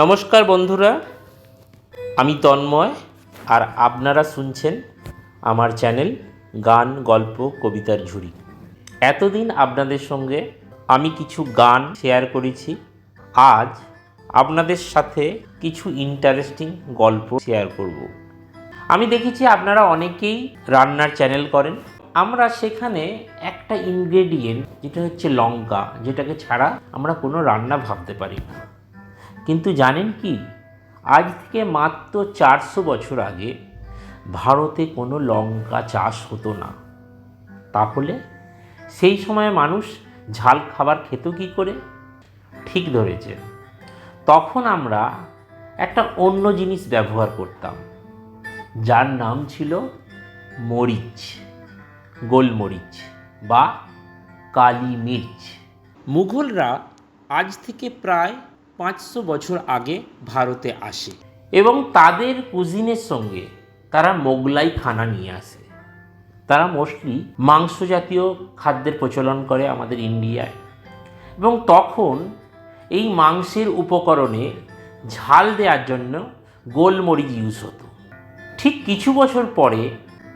নমস্কার বন্ধুরা, আমি তন্ময় আর আপনারা শুনছেন আমার চ্যানেল গান, গল্প, কবিতার ঝুড়ি। এতদিন আপনাদের সঙ্গে আমি কিছু গান শেয়ার করেছি। আজ আপনাদের সাথে কিছু ইন্টারেস্টিং গল্প শেয়ার করব। আমি দেখেছি আপনারা অনেকেই রান্নার চ্যানেল করেন। আমরা সেখানে একটা ইনগ্রেডিয়েন্ট যেটা হচ্ছে লঙ্কা, যেটাকে ছাড়া আমরা কোনো রান্না ভাবতে পারি না। কিন্তু জানেন কি? আজ থেকে মাত্র চারশো বছর আগে ভারতে কোনো লঙ্কা চাষ হতো না। তাহলে সেই সময় মানুষ ঝাল খাবার খেত কী করে? ঠিক ধরেছে তখন আমরা একটা অন্য জিনিস ব্যবহার করতাম, যার নাম ছিল মরিচ, গোলমরিচ বা কালি মির্চ মুঘলরা আজ থেকে প্রায় পাঁচশো বছর আগে ভারতে আসে এবং তাদের কুজিনের সঙ্গে তারা মোগলাই খানা নিয়ে আসে। তারা মোস্টলি মাংস জাতীয় খাদ্যের প্রচলন করে আমাদের ইন্ডিয়ায়। এবং তখন এই মাংসের উপকরণে ঝাল দেওয়ার জন্য গোলমরিচ ইউজ হতো। ঠিক কিছু বছর পরে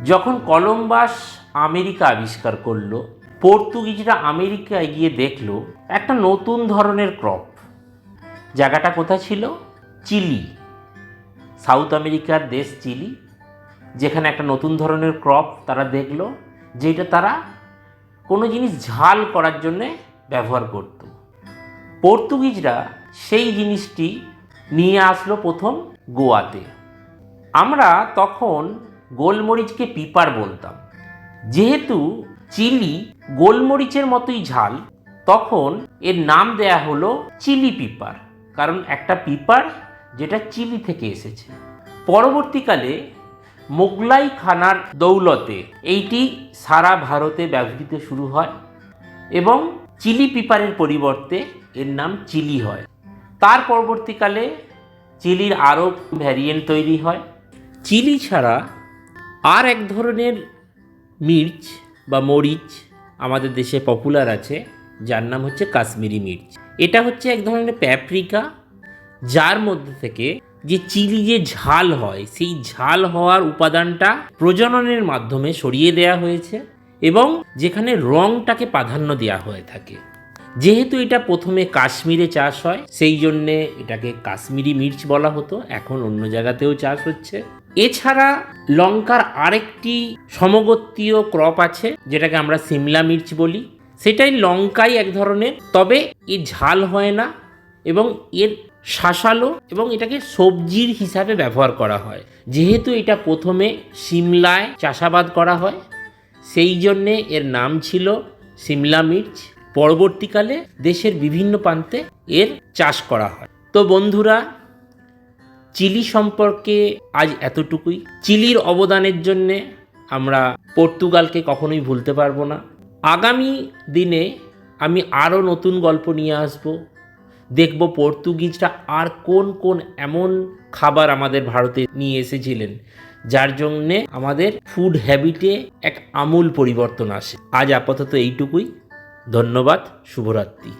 যখন কলম্বাস আমেরিকা আবিষ্কার করল, পর্তুগিজরা আমেরিকায় গিয়ে দেখল, একটা নতুন ধরনের ক্রপ জায়গাটা কোথায় ছিল? চিলি। সাউথ আমেরিকার দেশ চিলি, যেখানে একটা নতুন ধরনের ক্রপ তারা দেখল, যেটা তারা কোনো জিনিস ঝাল করার জন্যে ব্যবহার করত। পর্তুগিজরা সেই জিনিসটি নিয়ে আসলো প্রথম গোয়াতে। আমরা তখন গোলমরিচকে পিপার বলতাম। যেহেতু চিলি গোলমরিচের মতোই ঝাল, তখন এর নাম দেয়া হলো চিলি পিপার। কারণ একটা পিপার যেটা চিলি থেকে এসেছে। পরবর্তীকালে মোগলাই খানার দৌলতে এইটি সারা ভারতে ব্যবহৃত শুরু হয় এবং চিলি পিপারের পরিবর্তে এর নাম চিলি হয়। তার পরবর্তীকালে চিলির আরও ভ্যারিয়েন্ট তৈরি হয়। চিলি ছাড়া আর এক ধরনের মির্চ বা মরিচ আমাদের দেশে পপুলার আছে, যার নাম হচ্ছে কাশ্মীরি মির্চ। এটা হচ্ছে এক ধরনের প্যাপ্রিকা, যার মধ্যে থেকে যে চিলি যে ঝাল হয়, সেই ঝাল হওয়ার উপাদানটা প্রজননের মাধ্যমে সরিয়ে দেয়া হয়েছে এবং যেখানে রংটাকে প্রাধান্য দেওয়া হয়ে থাকে। যেহেতু এটা প্রথমে কাশ্মীরে চাষ হয়, সেই জন্যে এটাকে কাশ্মীরি মির্চ বলা হতো, এখন অন্য জায়গাতেও চাষ হচ্ছে। এছাড়া লঙ্কার আরেকটি সমগোত্রীয় ক্রপ আছে, যেটাকে আমরা সিমলা মির্চ বলি। সেটাই লঙ্কাই এক ধরনের, তবে এ ঝাল হয় না এবং এর শাসালো এবং এটাকে সবজির হিসাবে ব্যবহার করা হয়। যেহেতু এটা প্রথমে সিমলায় চাষাবাদ করা হয়, সেই জন্যে এর নাম ছিল সিমলা মির্চ। পরবর্তীকালে দেশের বিভিন্ন প্রান্তে এর চাষ করা হয়। তো বন্ধুরা, চিলি সম্পর্কে আজ এতটুকুই। চিলির অবদানের জন্যে আমরা পর্তুগালকে কখনোই ভুলতে পারব না। আগামী দিনে আমি আরও নতুন গল্প নিয়ে আসব। দেখব পর্তুগিজরা আর কোন কোন এমন খাবার আমাদের ভারতে নিয়ে এসেছিলেন, যার জন্যে আমাদের ফুড হ্যাবিটে এক আমূল পরিবর্তন আসে। আজ আপাতত এইটুকুই। ধন্যবাদ, শুভরাত্রি।